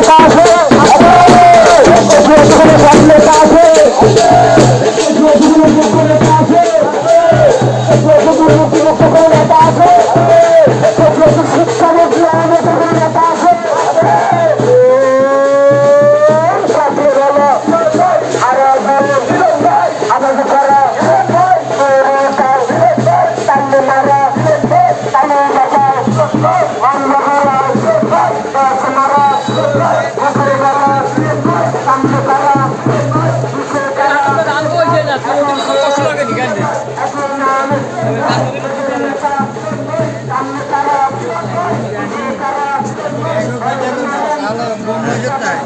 কাছে Kalau bom aja tak.